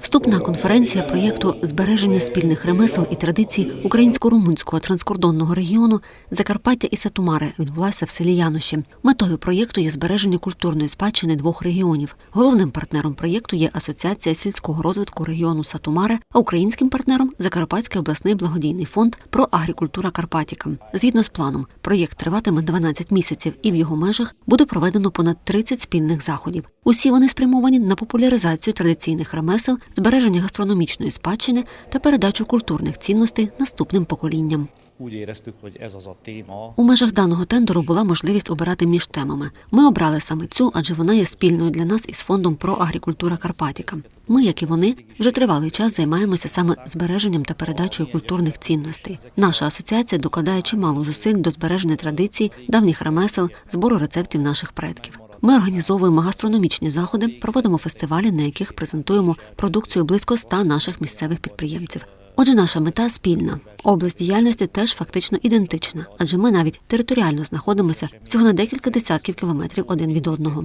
Вступна конференція проєкту збереження спільних ремесел і традицій українсько-румунського транскордонного регіону Закарпаття і Сатумари відбулася в селі Яноші. Метою проєкту є збереження культурної спадщини двох регіонів. Головним партнером проєкту є Асоціація сільського розвитку регіону Сатумари, а українським партнером Закарпатський обласний благодійний фонд про агрікультура Карпатіка. Згідно з планом, проєкт триватиме 12 місяців, і в його межах буде проведено понад 30 спільних заходів. Усі вони спрямовані на популяризацію традиційних ремесел, збереження гастрономічної спадщини та передачу культурних цінностей наступним поколінням. У межах даного тендеру була можливість обирати між темами. Ми обрали саме цю, адже вона є спільною для нас із фондом про агрікультура Карпатіка. Ми, як і вони, вже тривалий час займаємося саме збереженням та передачею культурних цінностей. Наша асоціація докладає чимало зусиль до збереження традицій, давніх ремесел, збору рецептів наших предків. Ми організовуємо гастрономічні заходи, проводимо фестивалі, на яких презентуємо продукцію близько ста наших місцевих підприємців. Отже, наша мета спільна. Область діяльності теж фактично ідентична, адже ми навіть територіально знаходимося всього на декілька десятків кілометрів один від одного.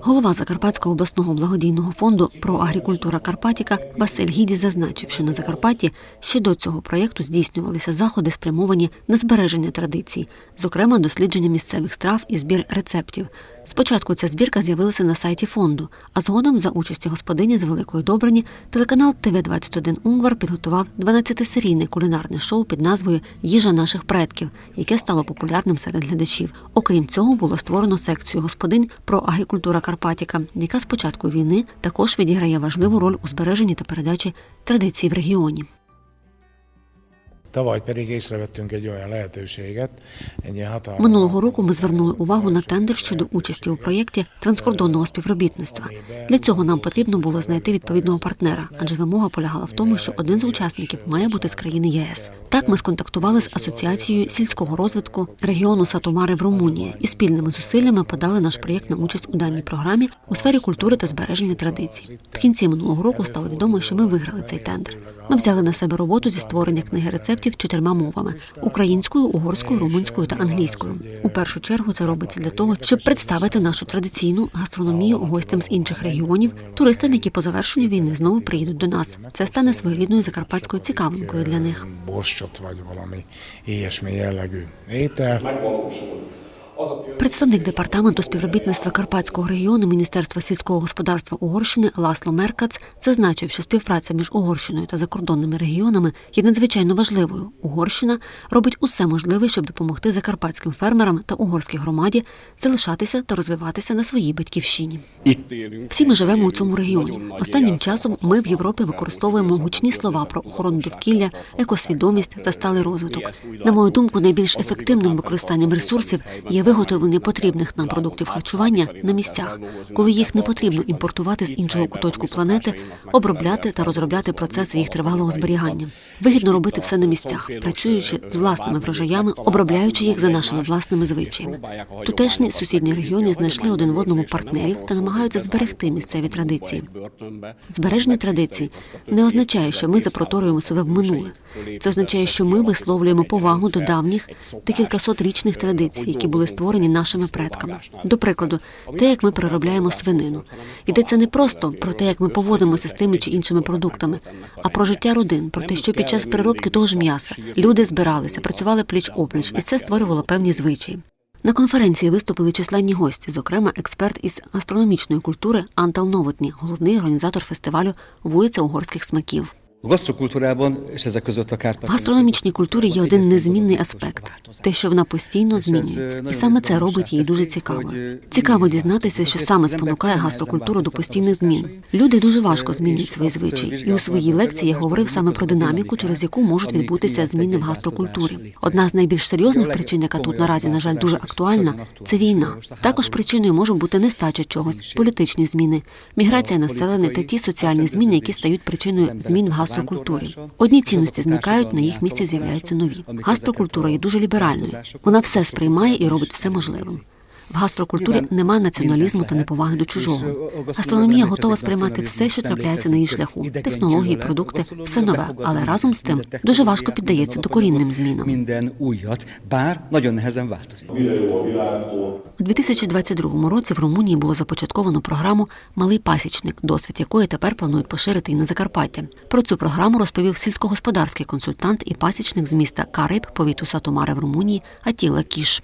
Голова Закарпатського обласного благодійного фонду про агрікультура Карпатіка Василь Гіді зазначив, що на Закарпатті ще до цього проєкту здійснювалися заходи, спрямовані на збереження традицій, зокрема дослідження місцевих страв і збір рецептів. Спочатку ця збірка з'явилася на сайті фонду, а згодом за участі господині з Великої Добрині телеканал ТВ 21 Унгвар підготував 12-серійне кулінарне шоу під назвою Їжа наших предків, яке стало популярним серед глядачів. Окрім цього, було створено секцію господинь про агрікультура Карпатіка, яка з початку війни також відіграє важливу роль у збереженні та передачі традицій в регіоні. Tavaly pedig észrevettünk egy. Минулого року ми звернули увагу на тендер щодо участі у проєкті транскордонного співробітництва. Для цього нам потрібно було знайти відповідного партнера, адже вимога полягала в тому, що один з учасників має бути з країни ЄС. Так ми сконтактували з асоціацією сільського розвитку регіону Сатумари в Румунії і спільними зусиллями подали наш проєкт на участь у даній програмі у сфері культури та збереження традицій. В кінці минулого року стало відомо, що ми виграли цей тендер. Ми взяли на себе роботу зі створення книги рецептів чотирма мовами: українською, угорською, румунською та англійською. У першу чергу це робиться для того, щоб представити нашу традиційну гастрономію гостям з інших регіонів, туристам, які по завершенню війни знову приїдуть до нас. Це стане своєрідною закарпатською цікавинкою для них. borstot vagy Представник департаменту співробітництва Карпатського регіону Міністерства сільського господарства Угорщини Ласло Меркац зазначив, що співпраця між Угорщиною та закордонними регіонами є надзвичайно важливою. Угорщина робить усе можливе, щоб допомогти закарпатським фермерам та угорській громаді залишатися та розвиватися на своїй батьківщині. Всі ми живемо у цьому регіоні. Останнім часом ми в Європі використовуємо гучні слова про охорону довкілля, екосвідомість та сталий розвиток. На мою думку, найбільш ефективним використанням ресурсів є виготовлення потрібних нам продуктів харчування на місцях, коли їх не потрібно імпортувати з іншого куточку планети, обробляти та розробляти процеси їх тривалого зберігання. Вигідно робити все на місцях, працюючи з власними врожаями, обробляючи їх за нашими власними звичаями. Тутешні сусідні регіони знайшли один в одному партнерів та намагаються зберегти місцеві традиції. Збереження традицій не означає, що ми запроторюємо себе в минуле. Це означає, що ми висловлюємо повагу до давніх декількасотрічних традицій, які були створені нашими предками. До прикладу, те, як ми переробляємо свинину. Йдеться не просто про те, як ми поводимося з тими чи іншими продуктами, а про життя родин, про те, що під час переробки того ж м'яса люди збиралися, працювали пліч опліч, і це створювало певні звичаї. На конференції виступили численні гості, зокрема експерт із астрономічної культури Антал Новотні, головний організатор фестивалю Вулиця угорських смаків. В гастрономічній культурі є один незмінний аспект те, що вона постійно змінюється, і саме це робить її дуже цікавою. Цікаво дізнатися, що саме спонукає гастрокультуру до постійних змін. Люди дуже важко змінюють свої звичаї, і у своїй лекції я говорив саме про динаміку, через яку можуть відбутися зміни в гастрокультурі. Одна з найбільш серйозних причин, яка тут наразі, на жаль, дуже актуальна, це війна. Також причиною може бути нестача чогось, політичні зміни, міграція населення та ті соціальні зміни, які стають причиною змін в гастрокультурі. Одні цінності зникають, на їх місці з'являються нові. Гастрокультура є дуже ліберальною. Вона все сприймає і робить все можливим. В гастрокультурі немає націоналізму та неповаги до чужого. Гастрономія готова сприймати все, що трапляється на її шляху: технології, продукти, все нове, але разом з тим дуже важко піддається докорінним змінам. У 2022 році в Румунії було започатковано програму Малий пасічник, досвід якої тепер планують поширити і на Закарпаття. Про цю програму розповів сільськогосподарський консультант і пасічник з міста Кариб, повіту Сатомаре в Румунії Атіла Кіш.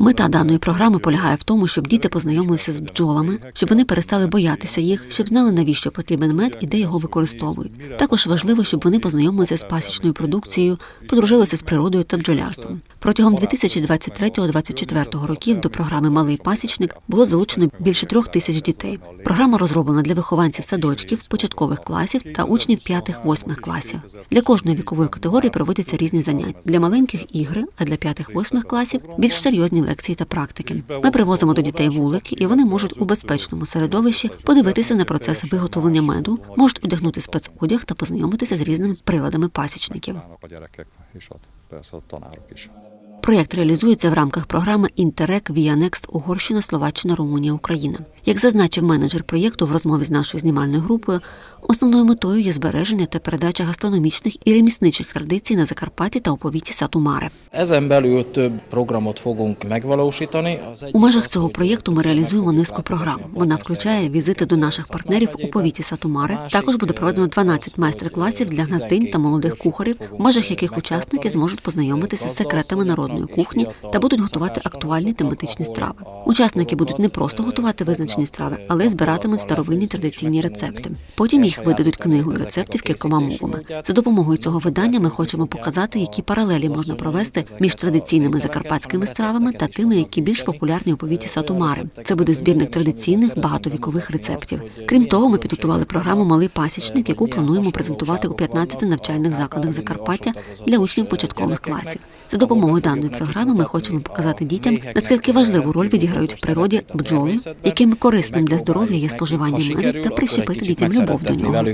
Мета даної програми полягає в тому, щоб діти познайомилися з бджолами, щоб вони перестали боятися їх, щоб знали навіщо потрібен мед і де його використовують. Також важливо, щоб вони познайомилися з пасічною продукцією, подружилися з природою та бджолярством. Протягом 2023-2024 років до програми Малий пасічник було залучено більше трьох тисяч дітей. Програма розроблена для вихованців садочків, початкових класів та учнів 5-8 класів. Для кожної вікової категорії проводяться різні заняття. Для маленьких ігри, а для 5-8 класів більш серйозні лекції та практики. Ми привозимо до дітей вулики, і вони можуть у безпечному середовищі подивитися на процес виготовлення меду, можуть одягнути спецодяг та познайомитися з різними приладами пасічників. Проєкт реалізується в рамках програми Інтерек Віанекст Угорщина, Словаччина, Румунія, Україна. Як зазначив менеджер проєкту в розмові з нашою знімальною групою, основною метою є збереження та передача гастрономічних і ремісничих традицій на Закарпатті та у повіті Сатумаре. У межах цього проєкту ми реалізуємо низку програм. Вона включає візити до наших партнерів у повіті Сатумари. Також буде проведено 12 майстер-класів для гнездинь та молодих кухарів, в межах яких учасники зможуть познайомитися з секретами народної кухні та будуть готувати актуальні тематичні страви. Учасники будуть не просто готувати визначені страви, але збиратимуть старовинні традиційні рецепти. Потім їх видадуть книгою рецептів кількома мовами. За допомогою цього видання ми хочемо показати, які паралелі можна провести між традиційними закарпатськими стравами та тими, які більш популярні у повіті Сатумари. Це буде збірник традиційних багатовікових рецептів. Крім того, ми підготували програму Малий пасічник, яку плануємо презентувати у 15 навчальних закладах Закарпаття для учнів початкових класів. За допомогою даної програми ми хочемо показати дітям, наскільки важливу роль відіграють в природі бджоли, яким корисним для здоров'я є споживання меду та прищепити дітям любов до нього.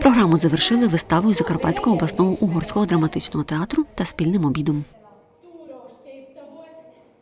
Програму завершили виставою Закарпатського обласного угорського драматичного театру та спільним обідом.